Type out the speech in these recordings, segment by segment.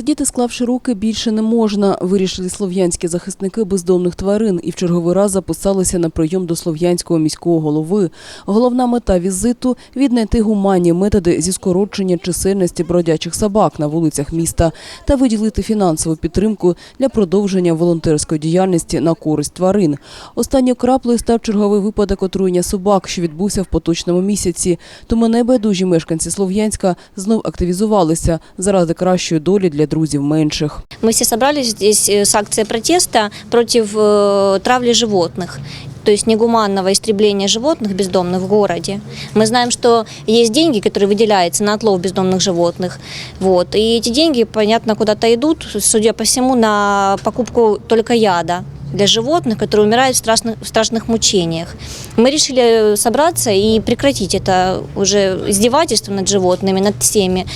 Сидіти, склавши руки, більше не можна. Вирішили слов'янські захисники бездомних тварин і в черговий раз записалися на прийом до слов'янського міського голови. Головна мета візиту – віднайти гуманні методи зі скорочення чисельності бродячих собак на вулицях міста та виділити фінансову підтримку для продовження волонтерської діяльності на користь тварин. Останньою краплею став черговий випадок отруєння собак, що відбувся в поточному місяці. Тому небайдужі мешканці Слов'янська знов активізувалися заради кращої долі для друзів менших. Мы все собрались здесь э, с акцией протеста против э, травли животных то есть негуманного истребления животных бездомных в городе. Мы знаем, что есть деньги, которые выделяются на отлов бездомных животных. Вот. И эти деньги, понятно, куда-то идут, судя по всему, на покупку только яда Для животных, которые умирают в страшных, в страшных мучениях. Мы решили собраться и прекратить это уже издевательство над животными, над всеми.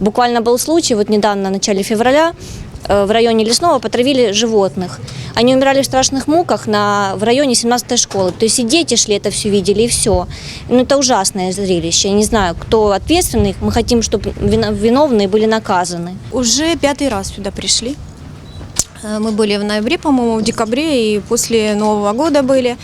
Буквально был случай, вот недавно, в начале февраля, э, в районе Лесного потравили животных. Они умирали в страшных муках на, в районе 17-й школы. То есть и дети шли это все видели, и все. Ну, это ужасное зрелище. Я не знаю, кто ответственный. Мы хотим, чтобы вино- виновные были наказаны. Уже пятый раз сюда пришли. Э, Мы были в ноябре, по-моему, в декабре и после Нового года были.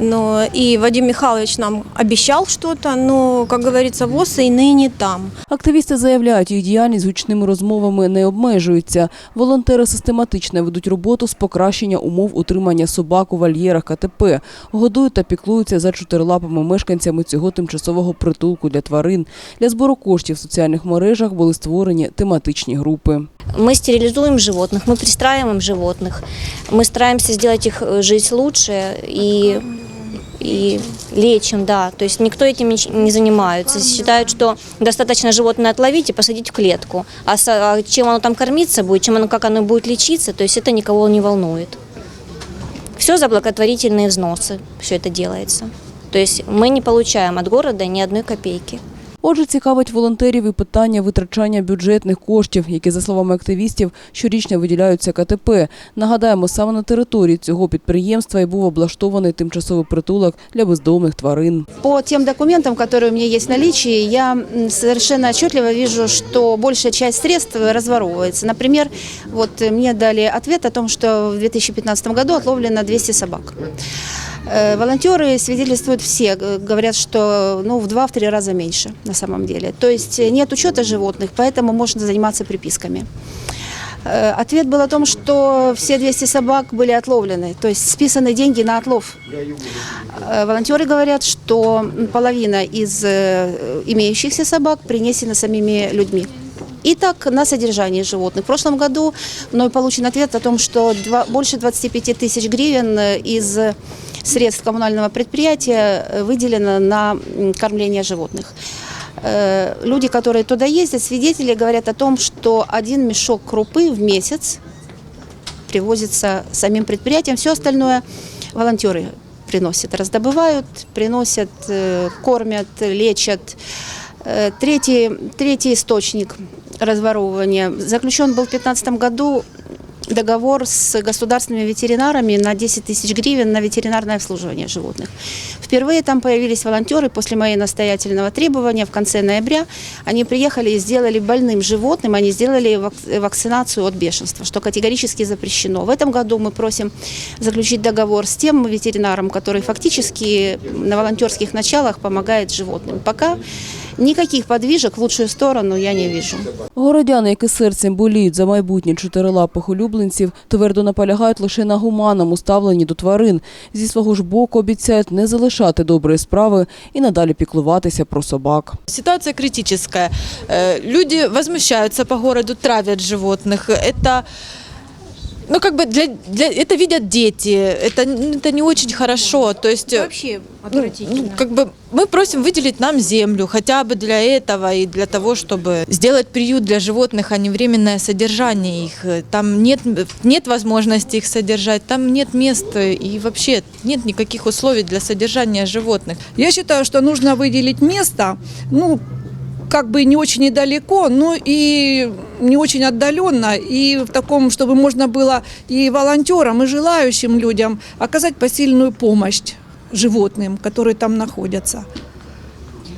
Но и Вадим Михайлович нам обещал что-то, но, как говорится, ВОЗ и ныне там. Активісти заявляють, їх діяльність гучними розмовами не обмежується. Волонтери систематично ведуть роботу з покращення умов утримання собак у вольєрах КТП, годують та піклуються за чотирилапими мешканцями цього тимчасового притулку для тварин. Для збору коштів в соціальних мережах були створені тематичні групи. Мы стерилизуем животных, мы пристраиваем животных, мы стараемся сделать их э, жизнь лучше и, лечим, да. То есть никто этим не занимается. Считают, что достаточно животное отловить и посадить в клетку. А, а чем оно там кормиться будет, чем оно, как оно будет лечиться, то есть это никого не волнует. Все за благотворительные взносы, все это делается. То есть мы не получаем от города ни одной копейки. Отже, цікавить волонтерів і питання витрачання бюджетних коштів, які, за словами активістів, щорічно виділяються КТП. Нагадаємо, саме на території цього підприємства і був облаштований тимчасовий притулок для бездомних тварин. По тем документам, которые у меня есть в наличии, я м, совершенно отчетливо вижу, что большая часть средств разворовывается. Например, вот э, мне дали ответ о том, что в 2015 году отловлено 200 собак. Э, Волонтеры свидетельствуют все, г- говорят, что ну, в два-три раза меньше на самом деле. То есть э, нет учета животных, поэтому можно заниматься приписками. Э, Ответ был о том, что все 200 собак были отловлены, то есть списаны деньги на отлов. Э, Волонтеры говорят, что половина из э, имеющихся собак принесена самими людьми. И так на содержание животных. В прошлом году мной получен ответ о том, что два- больше 25 тысяч гривен э, из средств коммунального предприятия э, выделено на кормление животных. Э, Люди, которые туда ездят, свидетели говорят о том, что один мешок крупы в месяц привозится самим предприятием. Все остальное волонтеры приносят, раздобывают, приносят, э, кормят, лечат. Э, Третий, третий источник разворовывания заключен был в 2015 году договор с государственными ветеринарами на 10 тысяч гривен на ветеринарное обслуживание животных. Впервые там появились волонтеры после моего настоятельного требования в конце ноября. Они приехали и сделали больным животным, они сделали вак- вакцинацию от бешенства, что категорически запрещено. В этом году мы просим заключить договор с тем ветеринаром, который фактически на волонтерских началах помогает животным. Пока никаких подвижек в лучшую сторону я не вижу. Городяни, які серцем боліють за майбутнє чотирилапих улюбленців, твердо наполягають лише на гуманному ставленні до тварин. Зі свого ж боку обіцяють не залишати доброї справи і надалі піклуватися про собак. Ситуация критическая. Э, Люди возмущаются по городу, травят животных. Это ну, как бы для, для это видят дети, это, это не очень хорошо. То есть э, Вообще ну, ну, как бы мы просим выделить нам землю хотя бы для этого и для того, чтобы сделать приют для животных, а не временное содержание их. Там нет, нет возможности их содержать, там нет места и вообще нет никаких условий для содержания животных. Я считаю, что нужно выделить место, ну, как бы не очень недалеко, но и не очень отдаленно, и в таком, чтобы можно было и волонтерам, и желающим людям оказать посильную помощь животным, которые там находятся.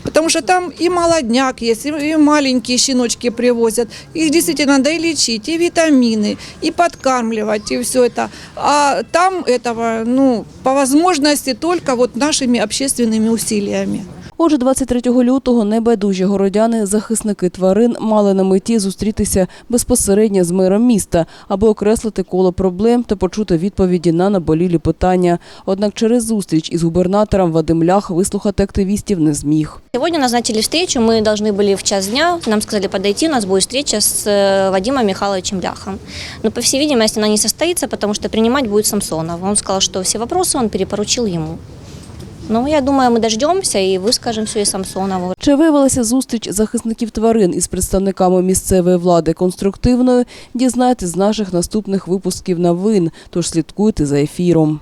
потому что там и молодняк есть, и, маленькие щеночки привозят. Их действительно надо и лечить, и витамины, и подкармливать, и все это. А там этого, ну, по возможности только вот нашими общественными усилиями. Отже, 23 лютого небайдужі городяни, захисники тварин, мали на меті зустрітися безпосередньо з мером міста, аби окреслити коло проблем та почути відповіді на наболілі питання. Однак через зустріч із губернатором Вадим Лях вислухати активістів не зміг. Сегодня назначили встречу, мы должны были в час дня, нам сказали подойти, у нас будет встреча с э, Вадимом Михайловичем Ляхом. Но, по всей видимости, она не состоится, потому что принимать будет Самсонов. Он сказал, что все вопросы он перепоручил ему. Ну, я думаю, ми дождемося і вискажемо все и Самсонову. Чи виявилася зустріч захисників тварин із представниками місцевої влади конструктивною, дізнайтесь з наших наступних випусків новин, тож слідкуйте за ефіром.